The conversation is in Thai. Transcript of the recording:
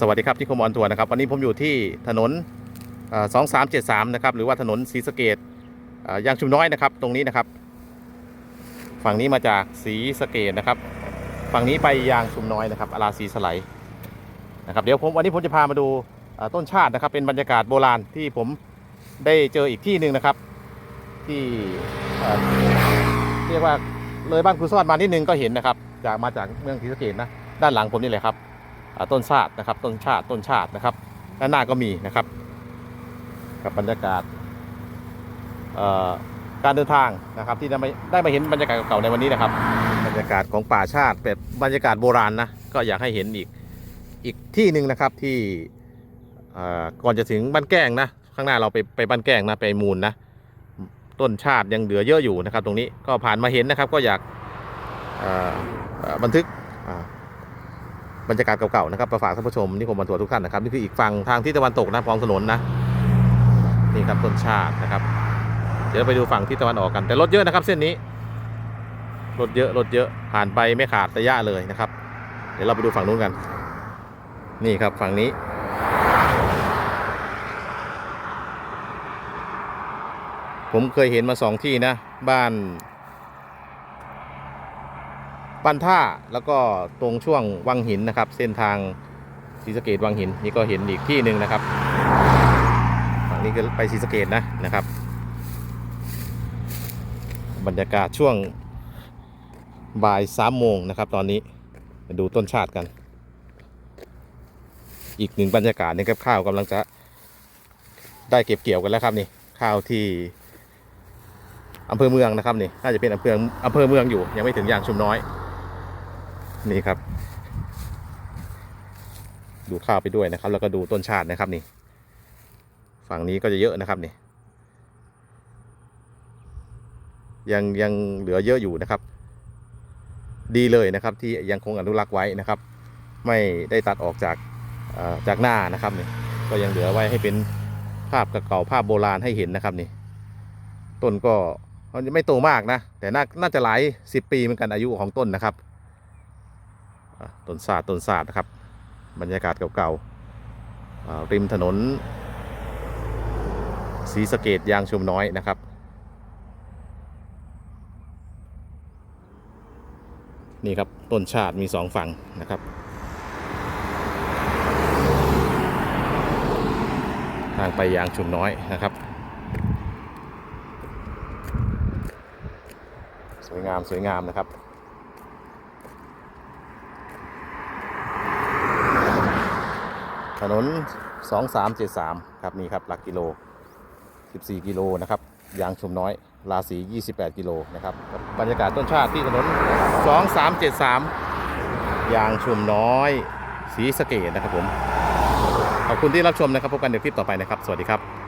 สวัสดีครับที่คมออนทัวร์นะครับวันนี้ผมอยู่ที่ถนนสองสามเจ็ดสามนะครับหรือว่าถนนศรีสะเกดยางชุมน้อยนะครับ ตรงนี้นะครับ ฝั่งนี้มาจากศรีสะเกดนะครับ ฝั่งนี้ไปยางชุมน้อยนะครับอาราศีสไลนะครับเดี๋ยวผมวันนี้ผมจะพามาดูต้นชาตินะครับ เป็นบรรยากาศโบราณที่ผมได้เจออีกที่หนึ่งนะครับ ที่เรียกว่าเลยบ้านครูซอดมานิดนึงก็เห็นนะครับ จากมาจากเมืองศรีสะเกดนะด้านหลังผมนี่เลยครับ ต้นชาตินะครับ ต้นชาติต้นชาตินะครับด้านหน้าก็มีนะครับ กับบรรยากาศการเดินทางนะครับที่ได้มาได้มาเห็นบรรยากาศเก่าๆในวันนี้นะครับ บรรยากาศของป่าชาติแบบบรรยากาศโบราณนะก็อยากให้เห็นอีกอีกที่หนึ่งนะครับที่ก่อนจะถึงบ้านแก้งนะข้างหน้าเราไปไปบ้านแก้งนะไปมูลนะต้นชาติยังเหลือเยอะอยู่นะครับ ตรงนี้ก็ผ่านมาเห็นนะครับก็อยากบันทึก บรรยากาศเก่าๆนะครับมาฝากท่านผู้ชมนี่ผมบรรทัวทุกท่านนะครับนี่คืออีกฝั่งทางที่ตะวันตกนะของถนนนะนี่ครับต้นชาตินะครับ เดี๋ยวไปดูฝั่งที่ตะวันออกกันแต่รถเยอะนะครับ เส้นนี้รถเยอะรถเยอะผ่านไปไม่ขาดระยะเลยนะครับ เดี๋ยวเราไปดูฝั่งนู้นกัน นี่ครับฝั่งนี้ผมเคยเห็นมาสองที่นะ บ้าน บ้านท่าแล้วก็ตรงช่วงวังหินนะครับ เส้นทางศรีสะเกดวังหินนี่ก็เห็นอีกที่หนึ่งนะครับฝั่งนี้ก็ไปศรีสะเกดนะนะครับ บรรยากาศช่วงบ่ายสามโมงนะครับ ตอนนี้มาดูต้นชาติกัน อีกหนึ่งบรรยากาศนี่ครับข้าวกำลังจะได้เก็บเกี่ยวกันแล้วครับนี่ข้าวที่อำเภอเมืองนะครับนี่น่าจะเป็นอำเภออำเภอเมืองอยู่ยังไม่ถึงยางชุมน้อย นี่ครับ ดูข้าวไปด้วยนะครับ แล้วก็ดูต้นชาตินะครับนี่ ฝั่งนี้ก็จะเยอะนะครับนี่ ยังยังเหลือเยอะอยู่นะครับ ดีเลยนะครับ ที่ยังคงอนุรักษ์ไว้นะครับ ไม่ได้ตัดออกจากจากหน้านะครับนี่ก็ยังเหลือไว้ให้เป็นภาพเก่าๆภาพโบราณให้เห็นนะครับนี่ต้นก็มันไม่โตมากนะ แต่น่าน่าจะหลายสิบปีเหมือนกันอายุของต้นนะครับ ต้นศาสตร์ต้นศาสตร์นะครับ บรรยากาศเก่าๆริมถนนศรีสะเกดยางชุมน้อยนะครับนี่ครับต้นชาติมีสองฝั่งนะครับทางไปยางชุมน้อยนะครับ สวยงามสวยงามนะครับ นน 2373 ครับ นี่ครับ หลักกิโล 14 กิโลนะครับ ยางชุมน้อย ราศี 28 กิโลนะครับ บรรยากาศต้นชาติที่ถนน 2373 ยางชุมน้อย สีสเกตนะครับผม ขอบคุณที่รับชมนะครับ พบกันในคลิปต่อไปนะครับ สวัสดีครับ